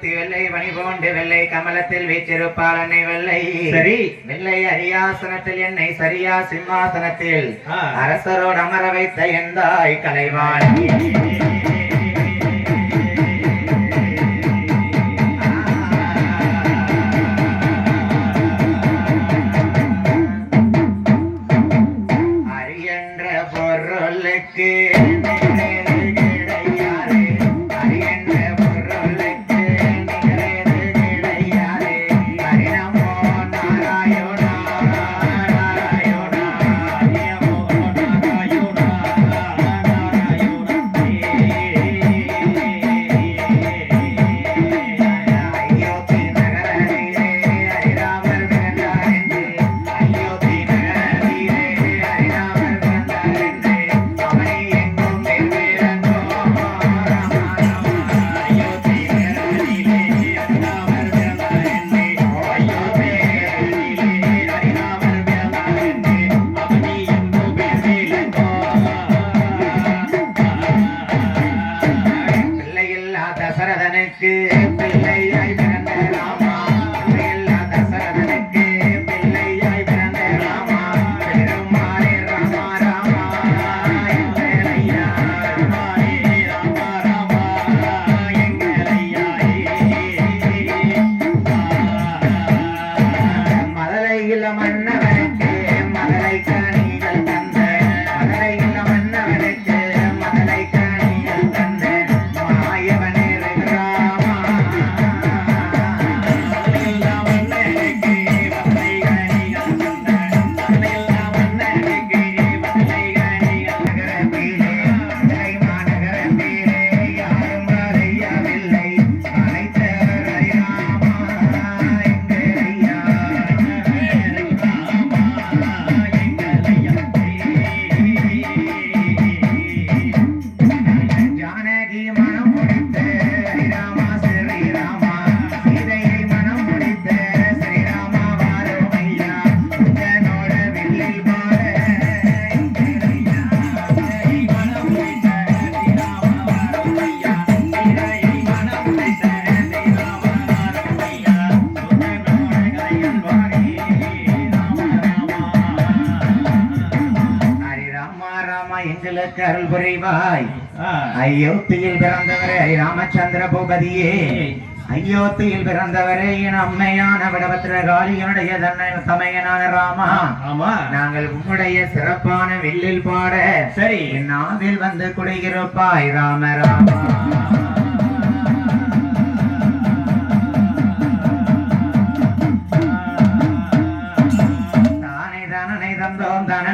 முத்து வெள்ளை மணிபோண்டு வெள்ளை கமலத்தில் வீச்சிருப்பாள் அன்னை வெள்ளை. சரி. வெள்ளை அரியாசனத்தில் என்னை சரியா சிம்மாசனத்தில். அரசரோடு அமர வைத்த எந்தாய் கலைவாணி அருள் புரிவாய். ஐயோத்தியில் பிறந்தவரே ராமச்சந்திர பூபதியே. ஐயோத்தியில் பிறந்தவரே என் அம்மையான விடபத்திர காளியனுடைய தமையனான ராமா. ஆமா. நாங்கள் உங்களுடைய சிறப்பான வில்லில் பாட சரி. என் ஆவில் வந்து குடியிருப்பாய் ராம ராமா. தானே தனனை தந்தோம் தன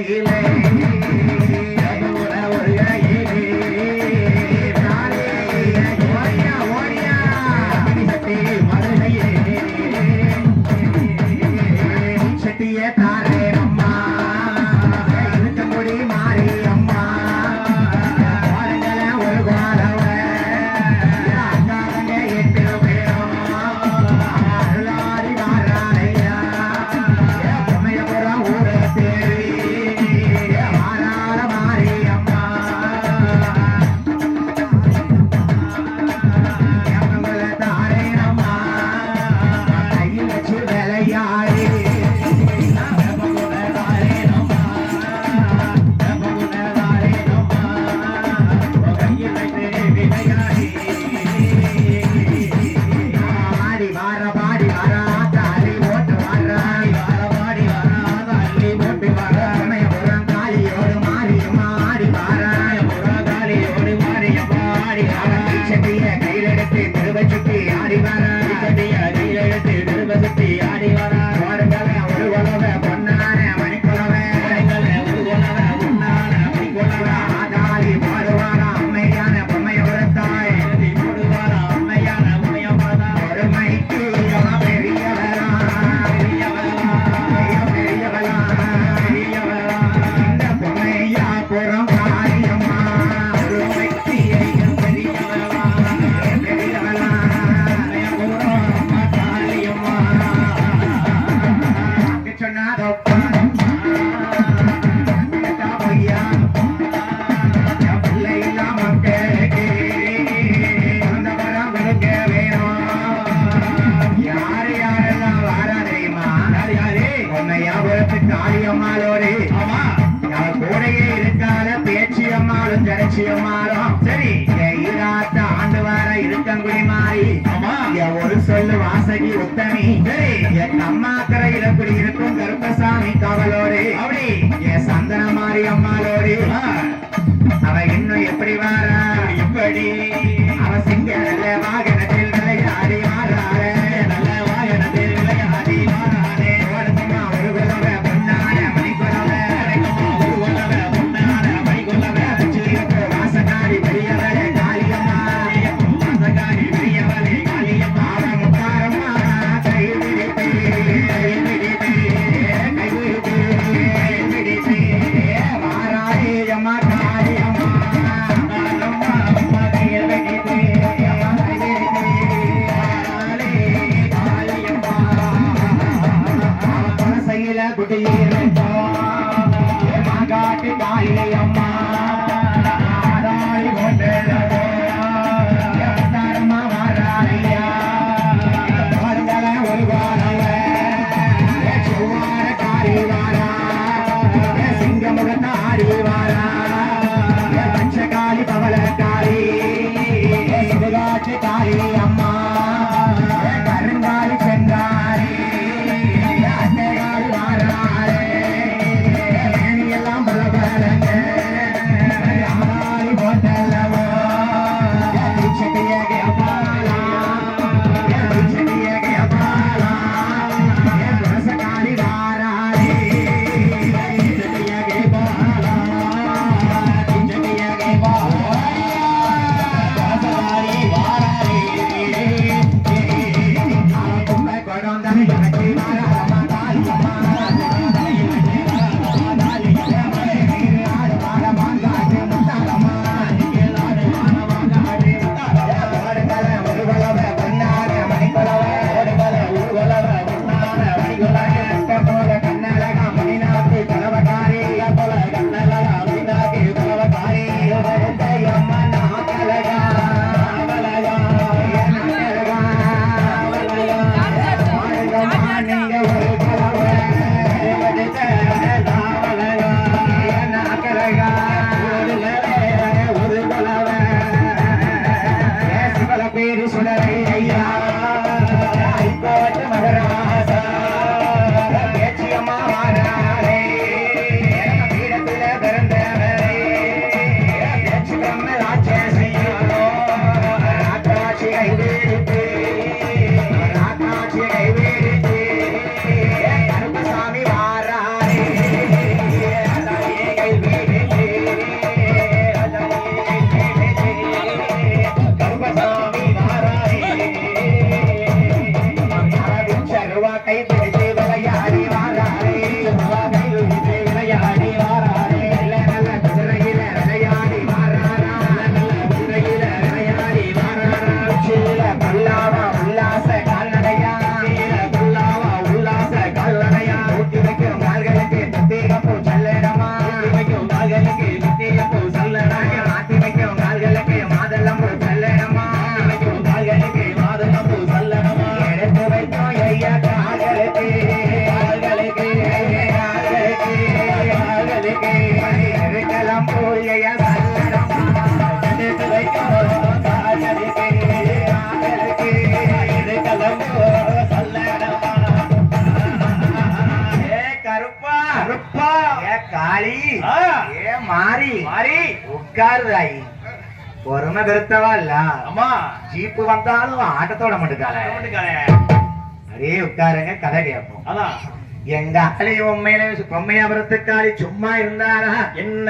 மறுகையிலே சந்தன மாறி மாறி மாறி. உட்காருதாயி. பொறுமை பெருத்தவா இல்ல அம்மா ஜீப்பு வந்தாலும் ஆட்டத்தோட மட்டுக்கால. அடே உட்காருங்க கதை கேட்போம். அதான். எங்க அலை உண்மையில பொம்மையாபுரத்துக்காளி சும்மா இருந்தாரா என்ன?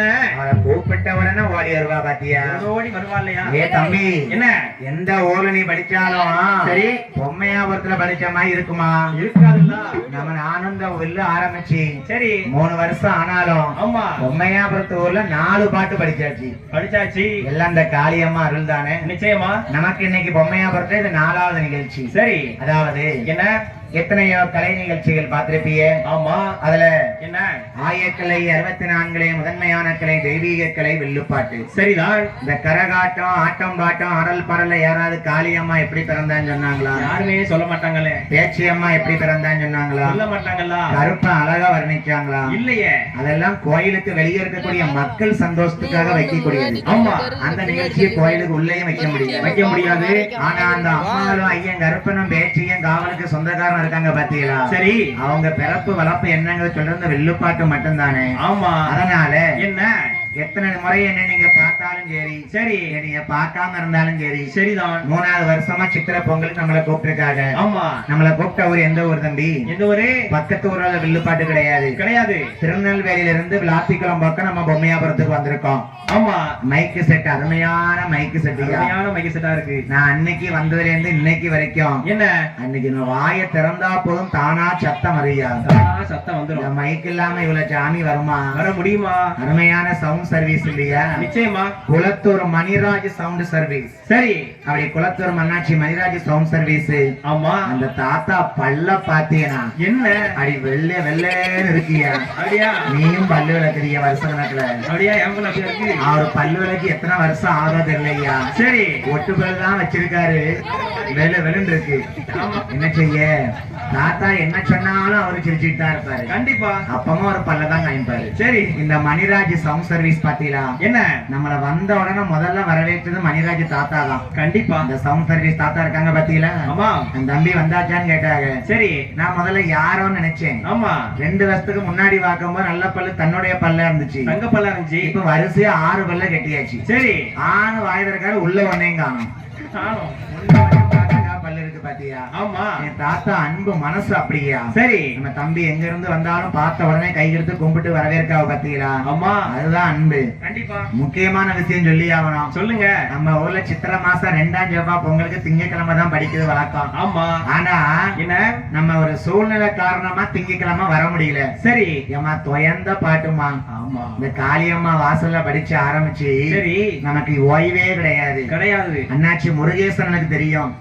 கூப்பிட்ட உடனே ஓடி வருவா பாத்தியா? ஓடி வருவா இல்லையா ஏ தம்பி என்ன? எந்த ஊர்ல நீ படிச்சாலும் சரி. பொம்மையாபுரத்துல படிச்ச மாதிரி இருக்குமா? இருக்காதுல்ல. நம்ம நானும் இந்த வில்லு ஆரம்பிச்சு சரி. மூணு வருஷம் ஆனாலும் ஆமா. பொம்மையாபுரத்து ஊர்ல நாலு பாட்டு படிச்சாச்சு. படிச்சாச்சு. எல்லாம் இந்த காளியம்மா அருள் தானே நிச்சயமா. நமக்கு இன்னைக்கு பொம்மையாபுரத்துல இது நாலாவது நிகழ்ச்சி. சரி. அதாவது என்ன? எத்தனையோ கலை நிகழ்ச்சிகள் பார்த்திருப்பீங்க. ஆமா. அதுல என்ன? ஆயக்கலை அறுபத்தி நான்குலே முதன்மையான கலை தெய்வீக கலை வில்லுப்பாட்டு. சரிதான். இந்த கரகாட்டம் ஆட்டம் பாட்டம் ஆடல் பாடல்ல யாராவது காளியம்மா எப்படி பிறந்தான்னு சொன்னாங்களா? யாருமே சொல்ல மாட்டாங்களே. பேச்சி அம்மா எப்படி பிறந்தான்னு சொன்னாங்களா? சொல்ல மாட்டாங்களா? கருப்ப அழகா வர்ணிச்சாங்களா? இல்லையே. அதெல்லாம் கோயிலுக்கு வெளியே இருக்கக்கூடிய மக்கள் சந்தோஷத்துக்காக வைக்கக்கூடியது. ஆமா. அந்த நிகழ்ச்சியை கோயிலுக்கு உள்ளேயும் வைக்க முடியாது. வைக்க முடியாது. ஆனா அந்த அம்மாவும் ஐயன் கருப்பனும் பேச்சியும் காவலுக்கு சொந்தக்காரன் இருக்காங்க பாத்தீங்களா? சரி. அவங்க பிறப்பு வளர்ப்பு என்னங்க சொல்றது வெள்ளுப்பாட்டு மட்டும்தானே? ஆமா. அதனால என்ன? எத்தனை முறை என்ன நீங்க பார்த்தாலும் சரி சரி நீங்க பார்க்காம இருந்தாலும் சரி சரிதான். மூணாவது வருஷமா சித்திரை பொங்கலுக்கு நம்மளை கூப்பிட்டுருக்காங்க. ஆமா. நம்மளை கூப்பிட்ட ஊர் எந்த ஊர் தம்பி? எந்த ஒரு பக்கத்து ஊர்ல வில்லுப்பாட்டு கிடையாது. கிடையாது. திருநெல்வேலியில இருந்து விளாத்திக்குளம் பக்கம் நம்ம பொம்மையாபுரத்துக்கு வந்திருக்கோம். ஆமா. மைக்கு செட் அருமையான மைக்கு செட்டியா அருமையான மைக்கசெட்டா இருக்கு. நான் அன்னைக்கு வந்ததுல இருந்து இன்னைக்கு வரைக்கும். என்ன? அன்னைக்கு நான் வாயை திறந்தா போதும் தானா சத்தம் அறியா சத்தம் வந்துடும் மைக் இல்லாம இவ்வளவு சாமி வருமா? வர முடியுமா? அருமையான சவுண்ட் சர்வீஸ் இல்லையா? நிச்சயமா. குளத்தூர் மணிராஜ் சவுண்ட் சர்வீஸ் சரி. அப்படி குளத்தூர் மன்னாட்சி மணிராஜ் சவுண்ட் சர்வீஸ் ஆமா. அந்த தாத்தா பல்ல பாத்தீனா என்ன? அடி வெள்ளை வெள்ளைன்னு இருக்கியா அப்படியா? நீயும் பல்லு விளக்குறிய வருஷ கணக்குல? அப்படியா? அவர் பல்லு விளக்கு எத்தனை வருஷம் ஆகுதோ தெரியலையா? சரி. ஒட்டு பல்லு தான் வச்சிருக்காரு. வெளு வெளுன்னு இருக்கு. என்ன செய்ய? தாத்தா என்ன சொன்னாலும் அவரு சிரிச்சுட்டு தான் இருப்பாரு. கண்டிப்பா. அப்பமா ஒரு பல்ல தான் காமிப்பாரு. சரி. இந்த மணிராஜ் சவுண்ட் சர்வீஸ் பாத்தீங்களா? என்ன? நம்மள வந்த உடனே முதல்ல வரவேற்றது மணிராஜ் தாத்தா தான். கண்டிப்பா. அந்த சவுண்ட் சர்வீஸ் தாத்தா இருக்காங்க பாத்தீங்களா? ஆமா. அந்த தம்பி வந்தாச்சான்னு கேட்டாங்க. சரி. நான் முதல்ல யாரோன்னு நினைச்சேன். ஆமா. ரெண்டு வருஷத்துக்கு முன்னாடி பார்க்கும்போது நல்ல பல்லு தன்னுடைய பல்ல இருந்துச்சு. தங்க பல்லா இருந்துச்சு. இப்ப வரிசையா ஆறு பல்ல கட்டியாச்சு. சரி. ஆணு வாயுதற்காக உள்ள ஒன்னையும் காணும். பாத்தியா? ஆமா. என் தாத்தா அன்பு மனசு அப்படியா? சரி. நம்ம தம்பி எங்க இருந்து வந்தாலும் பார்த்த உடனே கை எடுத்து கும்பிட்டு வரவேற்காவ பாத்தீங்களா? ஆமா. அதுதான் அன்பு. கண்டிப்பா. முக்கியமான விஷயம் சொல்லி ஆகணும். சொல்லுங்க. நம்ம ஊர்ல சித்திரை மாசம் ரெண்டாம் செவ்வாய் பொங்கலுக்கு திங்கக்கிழமை தான் படிக்கிறது வழக்கம். ஆமா. ஆனா என்ன? நம்ம ஒரு சூழ்நிலை காரணமா திங்கக்கிழமை வர முடியல. சரி. ஏமா தொயந்த பாட்டுமா ஆமா. இந்த காளியம்மா வாசல்ல படிச்சு ஆரம்பிச்சு சரி. நமக்கு ஓய்வே கிடையாது. கிடையாது. அண்ணாச்சி முருகேசனுக்கு தெரியும்.